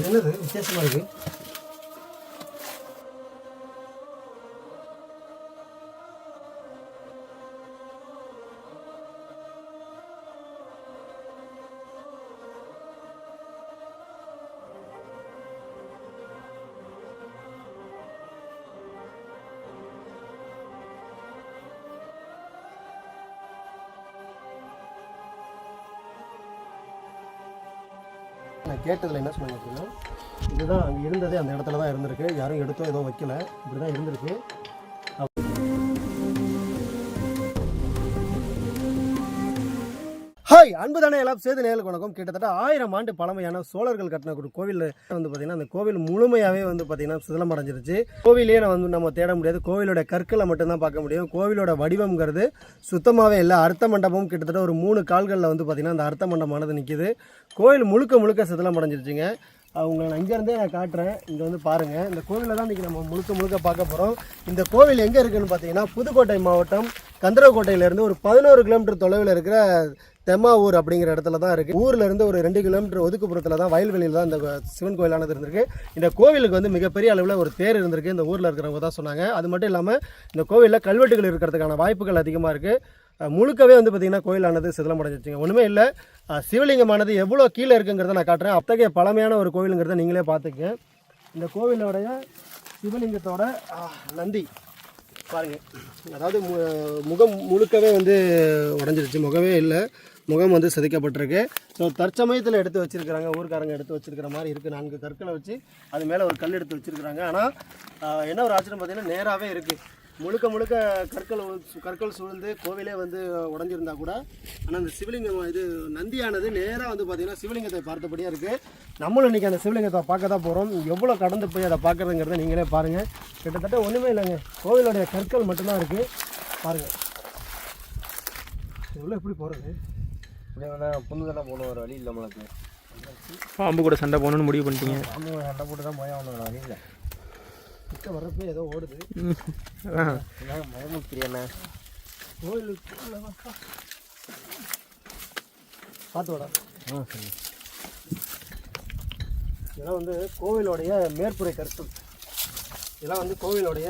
என்னது வித்தியாசமாக இருக்குது கேட்டதில் என்ன சொன்னாங்க அப்படின்னா இதுதான் அங்கே இருந்ததே அந்த இடத்துல தான் இருந்திருக்கு. யாரும் எடுத்தோ எதுவும் வைக்கல. இப்படி தான் இருந்திருக்கு. ஹாய் அன்புதானே எல்லாம் சேது நேர்களுக்கு வணக்கம். கிட்டத்தட்ட ஆயிரம் ஆண்டு பழமையான சோழர்கள் கட்டின ஒரு கோவில் வந்து பார்த்தீங்கன்னா அந்த கோவில் முழுமையாகவே வந்து பார்த்தீங்கன்னா சிதலம் அடைஞ்சிருச்சு. கோவிலே நான் வந்து நம்ம தேட முடியாது. கோவிலோட கற்களை மட்டும்தான் பார்க்க முடியும். கோவிலோட வடிவம்ங்கிறது சுத்தமாகவே இல்லை. அர்த்த மண்டபம் கிட்டத்தட்ட ஒரு மூணு கால்களில் வந்து பார்த்தீங்கன்னா அந்த அர்த்த மண்டபமானது நிற்கிது கோவில் முழுக்க முழுக்க சிதலம் அடைஞ்சிருச்சுங்க. அவங்க நான் இங்கேருந்தே நான் காட்டுறேன். இங்கே வந்து பாருங்கள் இந்த கோவிலில் தான் இன்றைக்கி நம்ம முழுக்க முழுக்க பார்க்க போகிறோம் இந்த கோவில் எங்கே இருக்குதுன்னு பார்த்தீங்கன்னா புதுக்கோட்டை மாவட்டம் கந்தரக்கோட்டையிலேருந்து ஒரு பதினோரு கிலோமீட்டர் தொலைவில் இருக்கிற தெம்மாவூர் அப்படிங்கிற இடத்துல தான் இருக்குது ஊரில் இருந்து ஒரு ரெண்டு கிலோமீட்டர் ஒதுக்குப்புறத்தில் தான் வயல்வெளியில் தான் இந்த சிவன் கோயிலானது இருந்திருக்கு. இந்த கோவிலுக்கு வந்து மிகப்பெரிய அளவில் ஒரு தேர் இருந்திருக்கு. இந்த ஊரில் இருக்கிறவங்க தான் சொன்னாங்க. அது மட்டும் இல்லாமல் இந்த கோவிலில் கல்வெட்டுகள் இருக்கிறதுக்கான வாய்ப்புகள் அதிகமாக இருக்குது முழுக்கவே வந்து பார்த்திங்கன்னா கோயிலானது சிதிலம் அடைஞ்சிருச்சுங்க ஒன்றுமே இல்லை. சிவலிங்கமானது எவ்வளோ கீழே இருக்குங்கிறத நான் காட்டுறேன். அத்தகைய பழமையான ஒரு கோவிலுங்கிறத நீங்களே பார்த்துக்க இந்த கோவிலோடைய சிவலிங்கத்தோட நந்தி. பாருங்கள் அதாவது மு- முகம் முழுக்கவே வந்து உடஞ்சிருச்சு. முகமே இல்லை. முகம் வந்து செதுக்கப்பட்டிருக்கு. ஸோ தற்சமயத்தில் எடுத்து வச்சிருக்கிறாங்க. ஊருக்காரங்க எடுத்து வச்சிருக்கிற மாதிரி இருக்குது நான்கு கற்களை வச்சு அது மேலே ஒரு கல் எடுத்து வச்சிருக்கிறாங்க. ஆனால் என்ன ஒரு ஆச்சரியம் பார்த்தீங்கன்னா நேராகவே இருக்குது முழுக்க முழுக்க கற்கள் கற்கள் சூழ்ந்து கோவிலே வந்து உடஞ்சிருந்தா கூட ஆனால் அந்த சிவலிங்கம் இது நந்தியானது நேராக வந்து பார்த்திங்கன்னா சிவலிங்கத்தை பார்த்தபடியாக இருக்குது நம்மளும் இன்றைக்கி அந்த சிவலிங்கத்தை பார்க்க தான் போகிறோம் எவ்வளோ கடந்து போய் அதை பார்க்குறதுங்கிறத நீங்களே பாருங்கள் கிட்டத்தட்ட ஒன்றுமே இல்லைங்க. கோவிலுடைய கற்கள் மட்டும்தான் இருக்குது பாருங்கள் எவ்வளோ எப்படி போகிறது வந்தால் புண்ணுதெல்லாம் போகணும் ஒரு வழி இல்லை நம்மளுக்கு. பாம்பு கூட சண்டை போகணும்னு முடிவு பண்ணிட்டீங்க. அம்மா சண்டை போட்டு தான் போய் ஆகணும் வழி இல்லை. கிட்ட வர்றப்ப ஏதோ ஓடுது. பயமுத்திரியண்ணே கோவிலுக்கு பார்த்து வாடா. ஆ சரி. இதெல்லாம் வந்து கோவிலோடைய மேற்புரை கற்கள் இதெல்லாம் வந்து கோவிலோடைய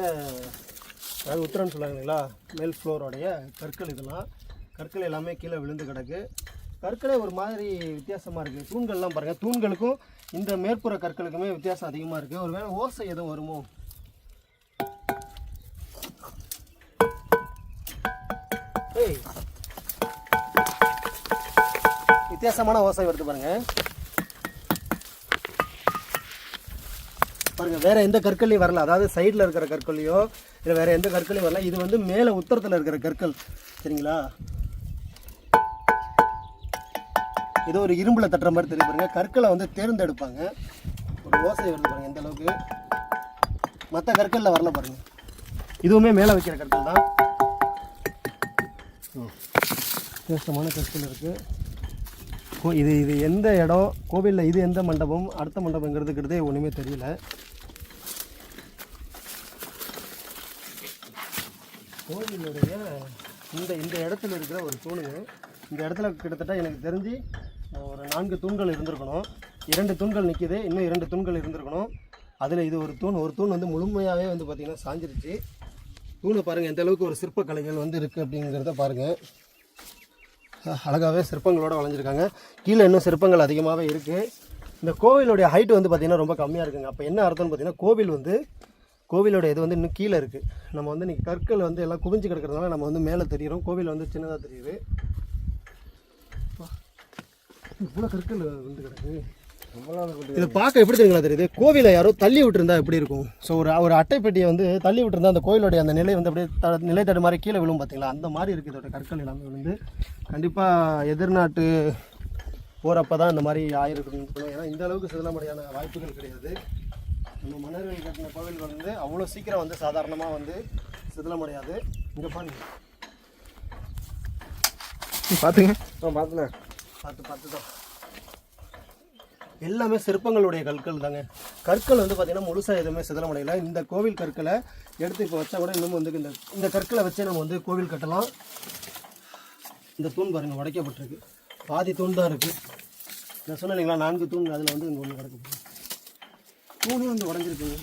அதாவது உத்தரன்னு சொல்லுவாங்க இல்லைங்களா? மேல் ஃப்ளோரோடைய கற்கள் இதெல்லாம். கற்கள் எல்லாமே கீழே விழுந்து கிடக்கு. கற்களே ஒரு மாதிரி வித்தியாசமாக இருக்குது தூண்கள்லாம் பாருங்கள் தூண்களுக்கும் இந்த மேற்புற கற்களுக்குமே வித்தியாசம் அதிகமாக இருக்குது ஒரு வேளை ஓசை எதுவும் வருமோ? ஏய். வித்தியாசமான ஓசை வருது பாருங்க. பாருங்க வேற எந்த கற்கள்லையும் வரல. அதாவது சைடில் இருக்கிற கற்கள்லையோ இல்லை வேற எந்த கற்களையும் வரல. இது வந்து மேலே உத்தரத்தில் இருக்கிற கற்கள். சரிங்களா? ஏதோ ஒரு இரும்புல தட்டுற மாதிரி தெரியும் பாருங்க. கற்களை வந்து தேர்ந்தெடுப்பாங்க. ஒரு ஓசை வருது பாருங்க எந்த அளவுக்கு. மற்ற கற்களில் வரல பாருங்க. இதுவுமே மேலே வைக்கிற கற்கள் தான். ம். வித்தியாசமான கற்கள் இருக்குது கோ இது இது எந்த இடம்? கோவிலில் இது எந்த மண்டபம்? அடுத்த மண்டபங்கிறதுக்கிறதே ஒன்றுமே தெரியல. கோவிலுடைய இந்த இந்த இடத்துல இருக்கிற ஒரு தூணுங்க. இந்த இடத்துல கிட்டத்தட்ட எனக்கு தெரிஞ்சு ஒரு நான்கு தூண்கள் இருந்திருக்கணும். இரண்டு தூண்கள் நிற்கிது இன்னும் இரண்டு தூண்கள் இருந்திருக்கணும். அதில் இது ஒரு தூண் ஒரு தூண் வந்து முழுமையாகவே வந்து பார்த்திங்கன்னா சாஞ்சிருச்சு. தூணை பாருங்கள் எந்த அளவுக்கு ஒரு சிற்பக்கலைகள் வந்து இருக்குது அப்படிங்கிறத பாருங்கள் அழகாகவே சிற்பங்களோடு வளைஞ்சிருக்காங்க. கீழே இன்னும் சிற்பங்கள் அதிகமாகவே இருக்குது இந்த கோவிலுடைய ஹைட் வந்து பார்த்திங்கன்னா ரொம்ப கம்மியாக இருக்குங்க. அப்போ என்ன அர்த்தம்னு பார்த்தீங்கன்னா கோவில் வந்து கோவிலோட இது வந்து இன்னும் கீழே இருக்குது நம்ம வந்து இன்றைக்கி கற்கள் வந்து எல்லாம் குவிஞ்சு கிடக்கிறதுனால நம்ம வந்து மேலே தெரியிறோம். கோவில் வந்து சின்னதாக தெரியுது. இவ்வளோ கற்கள் வந்து கிடக்கு. இதை பார்க்க எப்படி தெரியுங்களா தெரியுது? கோவிலை யாரோ தள்ளி விட்டுருந்தா எப்படி இருக்கும்? ஸோ ஒரு ஒரு அட்டைப்பெட்டியை வந்து தள்ளி விட்டுருந்தா அந்த கோயிலுடைய அந்த நிலை வந்து அப்படியே த நிலை தடு மாதிரி கீழே விழும் பார்த்தீங்களா? அந்த மாதிரி இருக்குது இதோட கற்கள் எல்லாமே விழுந்து கண்டிப்பாக எதிர்நாட்டு போகிறப்ப தான் இந்த மாதிரி ஆயிருக்குன்னு சொல்லுவோம் ஏன்னா இந்த அளவுக்கு சிதலமடையான வாய்ப்புகள் கிடையாது. நம்ம மன்னர்கள் கட்டின கோவில்கள் வந்து அவ்வளோ சீக்கிரம் வந்து சாதாரணமாக வந்து சிதலமடையாது. இங்கே பாருங்க. பார்த்துங்க ஆ பார்த்துண்ணே பார்த்து பார்த்து தான் எல்லாமே சிற்பங்களுடைய கற்கள் தாங்க. கற்கள் வந்து பார்த்தீங்கன்னா முழுசாக எதுவுமே சிதலமடையல இந்த கோவில் கற்களை எடுத்து இப்போ வச்சா கூட இன்னும் வந்து இந்த இந்த கற்களை வச்சே நம்ம வந்து கோவில் கட்டலாம். இந்த தூண் பாருங்கள் உடைக்கப்பட்டிருக்கு. பாதி தூண் தான் இருக்குது நான் சொன்னேன் இல்லைங்களா நான்கு தூண் அதில் வந்து இங்கே ஒன்று கிடக்கு. தூணே வந்து உடஞ்சிருக்குங்க.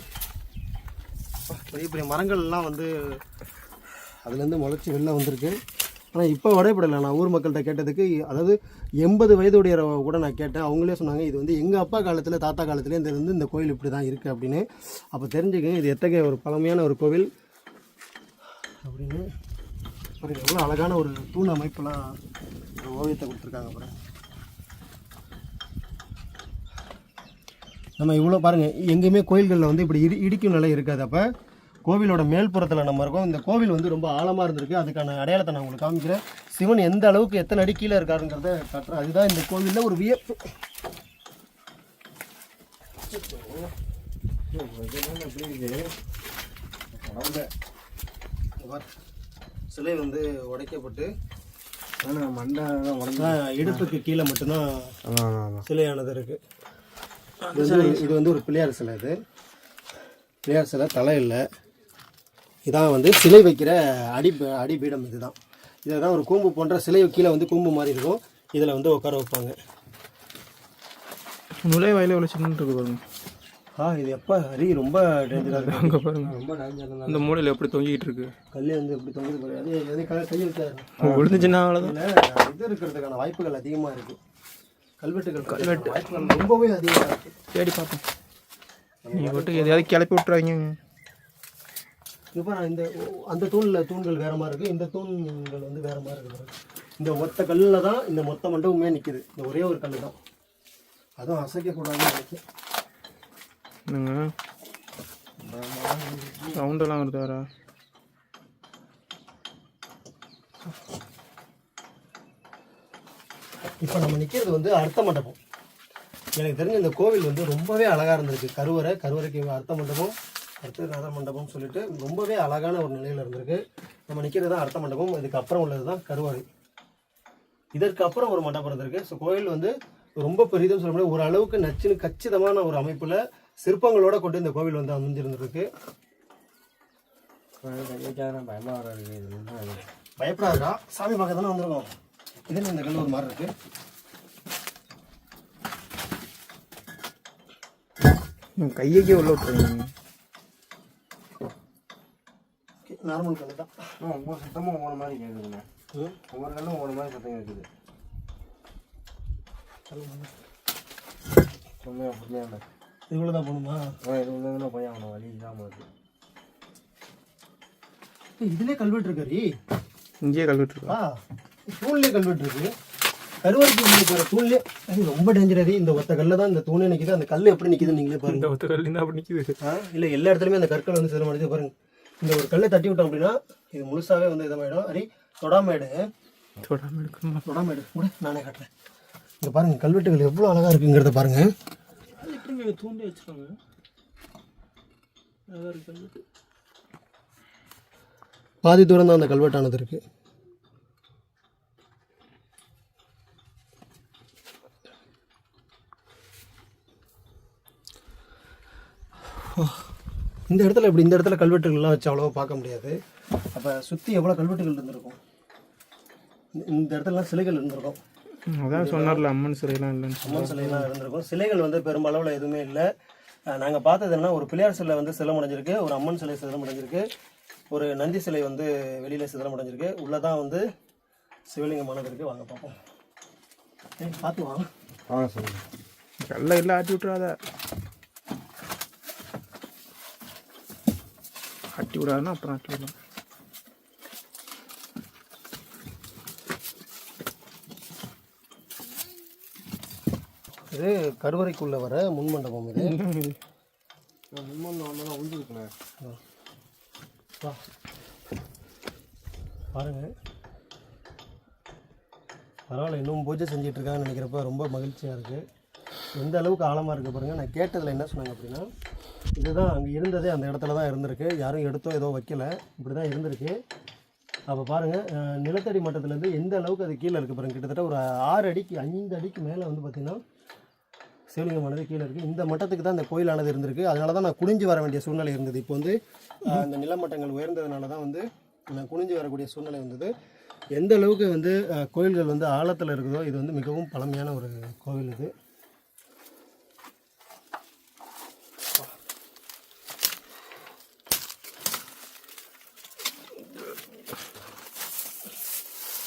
பெரிய பெரிய மரங்கள்லாம் வந்து அதுலேருந்து முளைச்சி வெளில வந்திருக்கு. ஆனால் இப்போ உடையப்படலை நான் ஊர் மக்கள்கிட்ட கேட்டதுக்கு அதாவது எண்பது வயதுடைய கூட நான் கேட்டேன். அவங்களே சொன்னாங்க இது வந்து எங்கள் அப்பா காலத்தில் தாத்தா காலத்துலேயே இந்த வந்து இந்த கோயில் இப்படி தான் இருக்குது அப்படின்னு. அப்போ தெரிஞ்சுக்கங்க இது எத்தகைய ஒரு பழமையான ஒரு கோவில்? அப்படின்னு. பாருங்க எவ்வளோ அழகான ஒரு தூண் அமைப்பெல்லாம் ஒரு ஓவியத்தை கொடுத்துருக்காங்க அப்புறம் நம்ம இவ்வளோ பாருங்கள் எங்கேயுமே கோயில்களில் வந்து இப்படி இடி இடிக்கும் நிலை இருக்காது. அப்போ கோவிலோட மேல்புறத்தில் நம்ம இருக்கோம். இந்த கோவில் வந்து ரொம்ப ஆழமாக இருந்திருக்கு. அதுக்கான அடையாளத்தை நான் உங்களுக்கு காமிக்கிறேன். சிவன் எந்த அளவுக்கு எத்தனை அடி கீழே இருக்காருங்கிறத காட்டுறேன். அதுதான் இந்த கோவிலில் ஒரு வியப்பு. சிலை வந்து உடைக்கப்பட்டு ஆனால் மண்டை உடம்பு இடுப்புக்கு கீழே மட்டும்தான் சிலையானது இருக்கு. இது வந்து இது வந்து ஒரு பிள்ளையார் சிலை இது பிள்ளையார் சிலை தலை இல்லை. இதான் வந்து சிலை வைக்கிற அடி அடிபீடம் இதுதான். இதை தான் ஒரு கூம்பு போன்ற சிலை கீழே வந்து கூம்பு மாதிரி இருக்கும். இதில் வந்து உட்கார வைப்பாங்க. நுழைவாயில எவ்வளோ இருக்கு பாருங்க. ஆ இது எப்போ ஹரி ரொம்ப டேஞ்சராக இருக்கு. அங்கே பாருங்க. ரொம்ப டேஞ்சர் தான் இந்த மூலையில் எப்படி தொங்கிட்டு இருக்கு? கல் வந்து இப்படி தொங்குது பாரு. அது எது கை வச்சாரு விழுந்துச்சுன்னா அவ்வளோதான் இதில் இது இருக்கிறதுக்கான வாய்ப்புகள் அதிகமாக இருக்குது கல்வெட்டுகள் கல்வெட்டு. வாய்ப்புகள் ரொம்பவே அதிகமாக இருக்குது தேடி பார்ப்போம். நீ மட்டும் எதையாவது கிளப்பி விட்றாங்க இப்போ நான் இந்த அந்த தூணில் தூண்கள் வேற மாதிரி இருக்குது இந்த தூண்கள் வந்து வேற மாதிரி இருக்குது. இந்த ஒத்த கல்லில் தான் இந்த மொத்த மண்டபமே நிற்குது இந்த ஒரே ஒரு கல் தான். அதுவும் அசைக்கக்கூடாதுன்னு நினைக்கிறேன். சவுண்டெல்லாம் வருது வேற. இப்போ நம்ம நிற்கிறது வந்து அர்த்த மண்டபம். எனக்கு தெரிஞ்ச இந்த கோவில் வந்து ரொம்பவே அழகாக இருந்திருக்கு. கருவறை கருவறைக்கு அர்த்த மண்டபம். அடுத்து ரத மண்டபம் சொல்லிட்டு ரொம்பவே அழகான ஒரு நிலையில் இருந்திருக்கு. நம்ம நிற்கிறது தான் அர்த்த மண்டபம். இதுக்கு அப்புறம் உள்ளது தான் கருவறை இதற்கு அப்புறம் ஒரு மண்டபம் இருந்திருக்கு. ஸோ கோயில் வந்து ரொம்ப பெரிதும் சொல்ல முடியாது. ஒரு அளவுக்கு நச்சுன்னு கச்சிதமான ஒரு அமைப்பில் சிற்பங்களோட கொண்டு இந்த கோவில் வந்து அமைஞ்சிருந்திருக்கு? பயப்படாதா சாமி பார்க்க தானே வந்திருக்கோம். இது இந்த கல் ஒரு மாதிரி இருக்கு. கையக்கே உள்ள விட்ருங்க நார்மல் கல் தான். ஒவ்வொரு சுத்தமும் ஒவ்வொரு மாதிரி கேட்குதுண்ணே ம். ஒவ்வொரு கல்லும் ஒவ்வொரு மாதிரி சத்தம் கேட்குது உண்மையா உண்மையாண்ணே இவ்வளோ தான் போகணுமா ஆ இது உள்ளதுன்னா போய் அவனை வழி இல்லாமல் இருக்கு. ஏய், இதுலயே கல்வெட்டு இருக்காரி இங்கேயே கழுவிட்டுருக்கா ஆ தூண்லேயே கல்வெட்டு இருக்கு கருவறைக்கு போகிற தூண்லேயே. ரொம்ப டேஞ்சரரி இந்த ஒத்த கல்ல தான் இந்த தூணே நிற்கிது அந்த கல் எப்படி நிற்கிதுன்னு நீங்களே பாருங்க. இந்த ஒத்த கல் அப்படி நிற்கிது ஆ இல்லை எல்லா இடத்துலையுமே அந்த கற்கள் வந்து சில மனித பாருங்க. இந்த ஒரு கல்லை தட்டி விட்டோம் அப்படின்னா இது முழுசாவே வந்து இதமாயிடும். அரி தொடாமேடு எடுக்கணுமா தொடாமேடு கூட நானே காட்டுறேன். இங்க பாருங்க கல்வெட்டுகள் எவ்வளோ அழகா இருக்குங்கிறத பாருங்க. எப்படிங்க தூண்டி வச்சுருவாங்க பாதி தூரம் தான் அந்த கல்வெட்டானது இருக்கு. இந்த இடத்துல இப்படி இந்த இடத்துல கல்வெட்டுகள்லாம் வச்சு அவ்வளோவா பார்க்க முடியாது. அப்போ சுற்றி எவ்வளோ கல்வெட்டுகள் இருந்திருக்கும்? இந்த- இடத்துலலாம் சிலைகள் இருந்திருக்கும். அதான் சொன்னார்ல அம்மன் சிலையெல்லாம் இல்லைன்னு அம்மன் சிலையெல்லாம் இருந்திருக்கும். சிலைகள் வந்து பெரும்பளவில் எதுவுமே இல்லை. நாங்கள் பார்த்தது என்னன்னா ஒரு பிள்ளையார் சிலை வந்து சிலம் அடைஞ்சிருக்கு ஒரு அம்மன் சிலை சிதலம் அடைஞ்சிருக்கு ஒரு நந்தி சிலை வந்து வெளியில் சிதலம் அடைஞ்சிருக்கு உள்ளதான் வந்து சிவலிங்கமானது இருக்கு. வாங்க பார்ப்போம். பார்த்து வாங்க கல்ல இல்லை ஆட்டி விட்றாத ஆட்டி விடாதுன்னா அப்புறம் ஆட்டி விடலாம் இது கருவறைக்குள்ள வர முன்மண்டபம் இது. முன்மொன்று ஒன்றெல்லாம் உழுதுருக்குண்ணே வா. பாருங்க. பரவாயில்ல இன்னும் பூஜை செஞ்சுட்டு இருக்காங்கன்னு நினைக்கிறப்ப ரொம்ப மகிழ்ச்சியாக இருக்குது எந்த அளவுக்கு ஆழமாக இருக்குது பாருங்கள் நான் கேட்டதில் என்ன சொன்னாங்க அப்படின்னா இதுதான் அங்கே இருந்ததே அந்த இடத்துல தான் இருந்திருக்கு. யாரும் எடுத்தோ ஏதோ வைக்கல. இப்படி தான் இருந்திருக்கு. அப்போ பாருங்கள் நிலத்தடி மட்டத்துலேருந்து எந்த அளவுக்கு அது கீழே இருக்குது பாருங்கள் கிட்டத்தட்ட ஒரு ஆறு அடிக்கு ஐந்து அடிக்கு மேலே வந்து பார்த்திங்கன்னா சிவலிங்கமானது கீழே இருக்குது இந்த மட்டத்துக்கு தான் இந்த கோயிலானது இருந்திருக்கு. அதனால தான் நான் குனிஞ்சு வர வேண்டிய சூழ்நிலை இருந்தது. இப்போ வந்து அந்த நிலமட்டங்கள் உயர்ந்ததுனால தான் வந்து நான் குனிஞ்சு வரக்கூடிய சூழ்நிலை வந்தது. எந்த அளவுக்கு வந்து கோயில்கள் வந்து ஆழத்தில் இருக்குதோ இது வந்து மிகவும் பழமையான ஒரு கோவில் இது.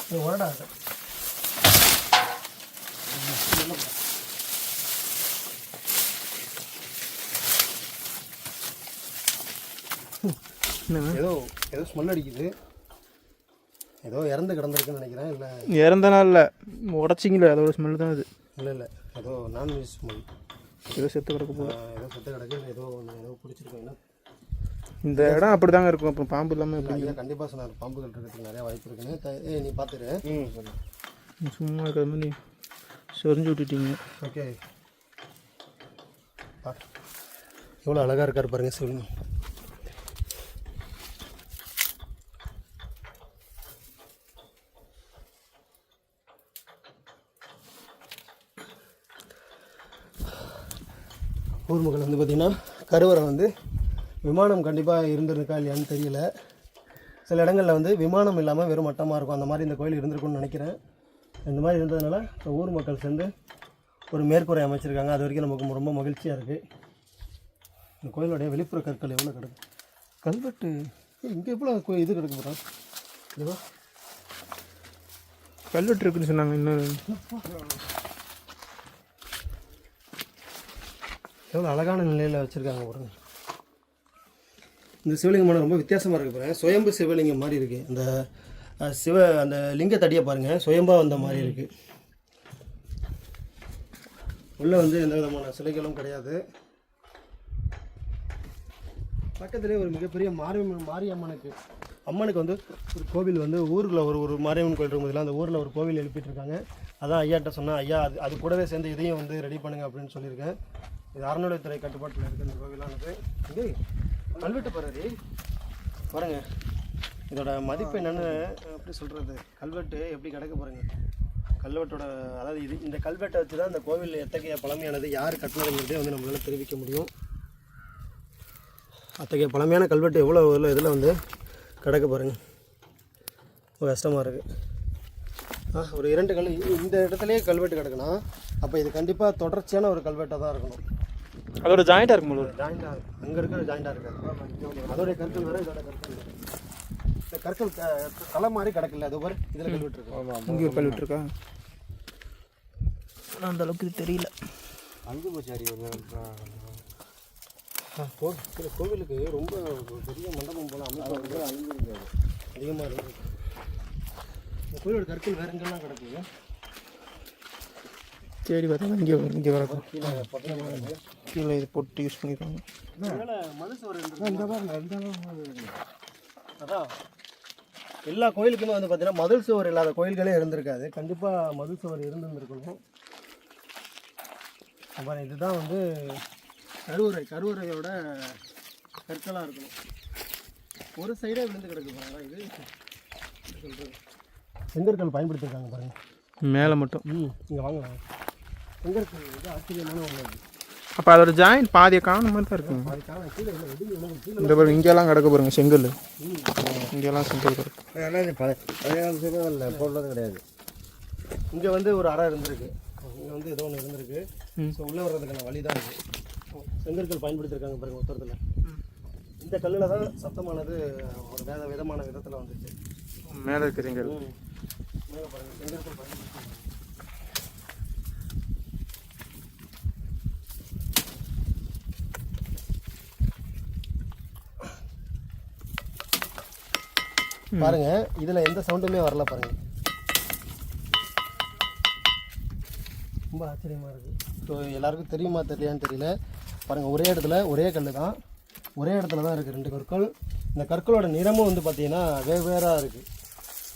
இது உரடா அது. என்னங்க ஏதோ ஏதோ ஸ்மெல் அடிக்குது. ஏதோ இறந்து கிடந்திருக்குன்னு நினைக்கிறேன். இல்லை இறந்த நாளில் உடச்சிங்களே அதோட ஸ்மெல் தான் அது இல்லை இல்லை. ஏதோ நான்வெஜ் ஸ்மெல் ஏதோ செத்து கிடக்க ஏதோ செத்து கிடக்கு. ஏதோ ஒன்று ஏதோ பிடிச்சிருக்கீங்கன்னா இந்த இடம் அப்படி தாங்க இருக்கும். அப்புறம் பாம்பு இல்லாமல் எப்படி கண்டிப்பாக சொன்னார். பாம்புகள் இருக்கிறதுக்கு நிறைய வாய்ப்பு இருக்குன்னு. நீ பார்த்துரு சும்மா இருக்கிற மாதிரி சொரிஞ்சு விட்டுட்டீங்க. ஓகே. எவ்வளோ அழகாக இருக்கார் பாருங்க சிவலிங்க ஊர் மக்கள் வந்து பார்த்திங்கன்னா கருவறை வந்து விமானம் கண்டிப்பாக இருந்திருக்கா இல்லையான்னு தெரியல. சில இடங்களில் வந்து விமானம் இல்லாமல் வெறும் மட்டமாக இருக்கும். அந்த மாதிரி இந்த கோயில் இருந்திருக்கும்னு நினைக்கிறேன். இந்த மாதிரி இருந்ததுனால இப்போ ஊர் மக்கள் சேர்ந்து ஒரு மேற்கூரை அமைச்சிருக்காங்க. அது வரைக்கும் நமக்கு ரொம்ப மகிழ்ச்சியாக இருக்குது இந்த கோயிலுடைய வெளிப்புற கற்கள் எவ்வளோ கிடக்கு? கல்வெட்டு. இங்கே எவ்வளோ இது கிடக்கு போகிறோம் இதுவா? கல்வெட்டு இருக்குன்னு சொன்னாங்க இன்னும் எவ்வளோ அழகான நிலையில் வச்சுருக்காங்க பாருங்க. இந்த சிவலிங்கம் ரொம்ப வித்தியாசமாக இருக்குது பாருங்கள் சுயம்பு சிவலிங்கம் மாதிரி இருக்குது அந்த சிவ அந்த லிங்கத்தடியை பாருங்கள் சுயம்பாக வந்த மாதிரி இருக்குது உள்ளே வந்து எந்த விதமான சிலைகளும் கிடையாது. பக்கத்துலேயே ஒரு மிகப்பெரிய மாரியம்மன் மாரியம்மனுக்கு அம்மனுக்கு வந்து ஒரு கோவில் வந்து ஊரில் ஒரு ஒரு மாரியம்மன் கோயில் இருக்கும்போதுல அந்த ஊரில் ஒரு கோவில் எழுப்பிட்டுருக்காங்க. அதான் ஐயாட்ட சொன்னேன் ஐயா அது அது கூடவே சேர்ந்து இதையும் வந்து ரெடி பண்ணுங்க அப்படின்னு சொல்லியிருக்கேன். இது அறநிலையத்துறை கட்டுப்பாட்டில் இருக்குது இந்த கோவிலானது. இது கல்வெட்டு பாரு பாருங்க. இதோட மதிப்பு என்னென்னு எப்படி சொல்கிறது கல்வெட்டு எப்படி கிடக்க பாருங்க கல்வெட்டோட அதாவது இது இந்த கல்வெட்டை வச்சு தான் இந்த கோவில் எத்தகைய பழமையானது யார் கட்டினதுங்கிறதே வந்து நம்மளால் தெரிவிக்க முடியும். அத்தகைய பழமையான கல்வெட்டு எவ்வளோ எவ்வளோ இதில் வந்து கிடக்க பாருங்க. கஷ்டமாக இருக்குது ஆ ஒரு இரண்டு கல் இந்த இடத்துலையே கல்வெட்டு கிடக்குன்னா அப்போ இது கண்டிப்பாக தொடர்ச்சியான ஒரு கல்வெட்டாக தான் இருக்கணும். அதோட ஜாயிண்டாக இருக்கும் போல ஜாயிண்டாக அங்கே இருக்கிற ஜாயிண்டாக இருக்காது அதோடைய கற்கள் வேறு இதோட கற்கள் இந்த கற்கள் க- களை மாதிரி கிடக்கல அது பாரு இதில் கல்வெட்டு இருக்கு இங்கே ஒரு கல்வெட்டு இருக்கா ஆனா, அந்த அளவுக்கு இது தெரியல. அஞ்சு போச்சு அறிவு ஆ, கோ இந்த கோவிலுக்கு ரொம்ப ஒரு பெரிய மண்டபம் போல அமைப்பு அதிகமாக இருக்குது. இந்த கோவிலோட கற்கள் வேற எங்கெல்லாம் கிடக்குங்க தேடி பார்த்தா இங்கே இங்கே வரக்கும் கீழே பக்கமாக இருக்குது கீழே இது போட்டு யூஸ் அதான். எல்லா கோயிலுக்குமே வந்து பார்த்தீங்கன்னா மதில் சுவர் இல்லாத கோயில்களே இருந்திருக்காது. கண்டிப்பாக மதில் சுவர் இருந்திருந்திருக்கணும். அப்புறம் இதுதான் வந்து கருவறை கருவறையோட கற்களாக இருக்கணும். ஒரு சைடே விழுந்து கிடக்கு பாருங்க. இது. சொல்றது? செங்கற்கள் பயன்படுத்தியிருக்காங்க பாருங்க. மேலே மட்டும். ம் இங்கே வாங்க. செங்கற்கள் இது ஆச்சரியமான ஒன்று அப்போ அதோட ஜாயிண்ட் பாதியை காணும் மாதிரி தான் இருக்குங்க கீழே இல்லை இல்லை கீழே இந்த பாருங்க இங்கெல்லாம் கிடக்க பாருங்க செங்கல். இங்கெல்லாம் செங்கல் கிடக்கு. அதெல்லாம் பழைய பழைய இல்லை போடுறது கிடையாது இங்கே வந்து ஒரு அறை இருந்திருக்கு. இங்கே வந்து ஏதோ ஒன்று இருந்திருக்கு. ஸோ உள்ளே வர்றதுக்கான வழி தான் இது செங்கற்கள் பயன்படுத்தியிருக்காங்க பாருங்க உத்தரத்தில் இந்த கல்லில் தான் சத்தமானது ஒரு வேத விதமான விதத்தில் வந்துச்சு. மேலே இருக்க செங்கல். ம். மேலே பாருங்க செங்கற்கள் பயன்படுத்தியிருக்காங்க பாருங்க இதில் எந்த சவுண்டுமே வரல பாருங்க. ரொம்ப ஆச்சரியமாக இருக்குது ஸோ எல்லாருக்கும் தெரியுமா தெரியலையான்னு தெரியல. பாருங்கள் ஒரே இடத்துல ஒரே கல் தான். ஒரே இடத்துல தான் இருக்குது ரெண்டு கற்கள். இந்த கற்களோட நிறமும் வந்து பார்த்தீங்கன்னா வெவ்வேறாக இருக்குது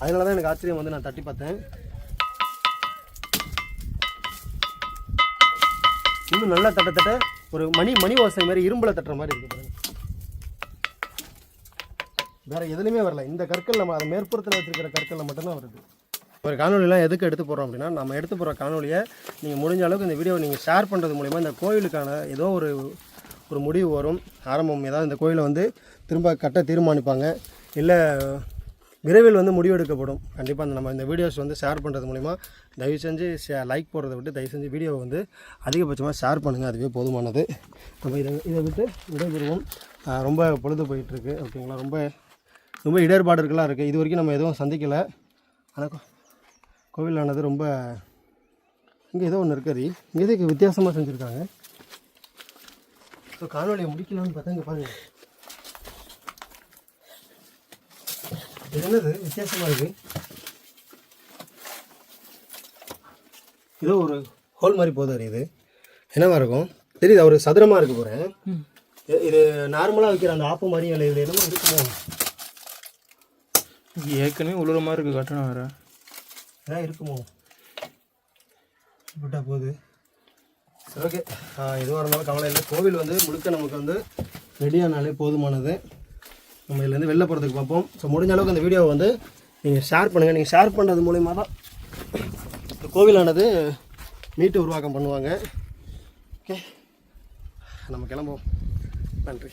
அதனால தான் எனக்கு ஆச்சரியம் வந்து நான் தட்டி பார்த்தேன். இன்னும் நல்லா தட்ட தட்ட ஒரு மணி மணி ஓசை மாதிரி இரும்பில் தட்டுற மாதிரி இருக்குது பாருங்கள் வேறு எதுலையுமே வரல. இந்த கற்கள் நம்ம அதை மேற்புறத்தில் வச்சுருக்கிற கற்களில் மட்டும்தான் வருது. ஒரு காணொலிலாம் எதுக்கு எடுத்து போடுறோம் அப்படின்னா நம்ம எடுத்து போகிற காணொலியை நீங்கள் முடிஞ்ச அளவுக்கு இந்த வீடியோவை நீங்கள் ஷேர் பண்ணுறது மூலிமா இந்த கோயிலுக்கான ஏதோ ஒரு ஒரு முடிவு வரும் ஆரம்பம் ஏதாவது இந்த கோயிலை வந்து திரும்ப கட்ட தீர்மானிப்பாங்க. இல்லை விரைவில் வந்து முடிவெடுக்கப்படும் கண்டிப்பாக அந்த நம்ம இந்த வீடியோஸ் வந்து ஷேர் பண்ணுறது மூலிமா தயவு செஞ்சு ஷே லைக் போடுறதை விட்டு தயவு செஞ்சு வீடியோவை வந்து அதிகபட்சமாக ஷேர் பண்ணுங்கள் அதுவே போதுமானது. நம்ம இதை இதை விட்டு விடைபெறுவோம். ரொம்ப பொழுது போயிட்டுருக்கு ஓகேங்களா? ரொம்ப ரொம்ப இடர்பாடுகளாக இருக்குது இது வரைக்கும் நம்ம எதுவும் சந்திக்கலை. ஆனால் கோவிலானது ரொம்ப இங்கே ஏதோ ஒன்று இருக்காது இங்கே எதுக்கு வித்தியாசமாக செஞ்சுருக்காங்க? ஸோ காணொலியை முடிக்கலாம்னு பார்த்தா இங்கே பாருங்க. இது என்னது? வித்தியாசமாக இருக்கு. ஏதோ ஒரு ஹோல் மாதிரி போதும் இது. என்னவா இருக்கும்? தெரியுது? ஒரு சதுரமாக இருக்கு போகிறேன் இது நார்மலாக வைக்கிற அந்த ஆப்பு மாதிரி இல்லை இது என்னமோ இருக்குமோ? ஏற்கனவே உழுற மாதிரி இருக்குது கட்டணம் வேறு. ஏதாவது இருக்குமோ? விட்டா போகுது சரி ஓகே எதுவாக இருந்தாலும் கவலை இல்லை. கோவில் வந்து முழுக்க நமக்கு வந்து ரெடியானாலே போதுமானது. நம்ம இதுலேருந்து வெளில போகிறதுக்கு பார்ப்போம். ஸோ முடிஞ்ச அளவுக்கு அந்த வீடியோவை வந்து நீங்கள் ஷேர் பண்ணுங்கள் நீங்கள் ஷேர் பண்ணுறது மூலிமா தான் இந்த கோவிலானது மீட்டு உருவாக்கம் பண்ணுவாங்க. ஓகே நம்ம கிளம்புவோம். நன்றி.